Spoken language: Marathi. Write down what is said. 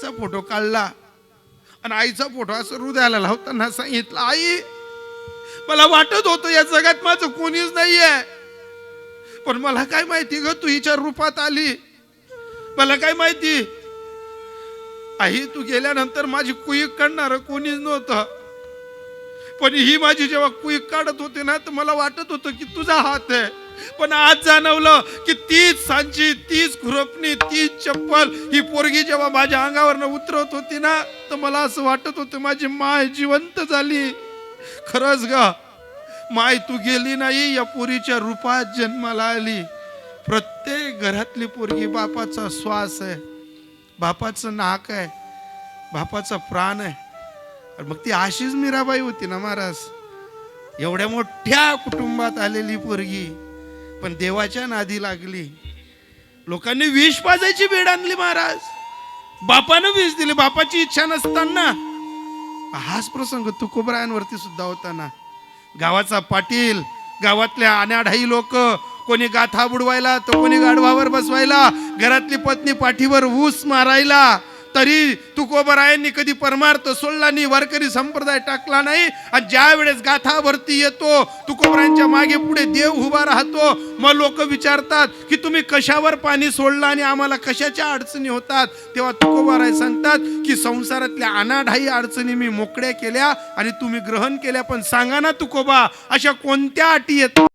चा फोटो काढला. आणि आईचा फोटो असं हृदयाला लावताना सांगितलं आई मला वाटत होतं या जगात माझं कोणीच नाहीये. पण मला काय माहिती ग तू हिच्या रूपात आली. मला काय माहिती? आई तू गेल्यानंतर माझी कुईक काढणार कोणीच नव्हतं. पण ही माझी जेव्हा कुईक काढत होते ना तर मला वाटत होतं की तुझा हात आहे. पण आज जाणवलं की तीच सांची तीच खुरपणी तीच चप्पल ही पोरगी जेव्हा माझ्या अंगावरनं उतरवत होती ना तर मला असं वाटत होतं माझी माय जिवंत झाली. खरंच ग माय तू गेली नाही या पोरीच्या रूपात जन्माला आली. प्रत्येक घरातली पोरगी बापाचा श्वास आहे बापाचं नाक आहे बापाचा प्राण आहे. मग ती अशीच मीराबाई होती ना महाराज? एवढ्या मोठ्या कुटुंबात आलेली पोरगी. पण देवाच्या नादी लागली. लोकांनी विष पाजायची वेळ आणली महाराज. बापानं विष दिली. बापाची इच्छा नसताना. हाच प्रसंग तुकोबरायांवरती सुद्धा होता ना गावाचा पाटील गावातल्या अनाढाई लोक कोणी गाथा बुडवायला तर कोणी गाढवावर बसवायला घरातली पत्नी पाठीवर ऊस मारायला तरी तुकोबरायांनी कधी परमार्थ सोडला नाही वारकरी संप्रदाय टाकला नाही. आणि ज्या वेळेस गाथावरती येतो तुकोबरायांच्या मागे पुढे देव उभा राहतो. मग लोक विचारतात की तुम्ही कशावर पाणी सोडलं आणि आम्हाला कशाच्या अडचणी होतात? तेव्हा तुकोबराय सांगतात की संसारातल्या अनाढाई अडचणी मी मोकळ्या केल्या आणि तुम्ही ग्रहण केल्या. पण सांगा ना तुकोबा अशा कोणत्या अटी येतात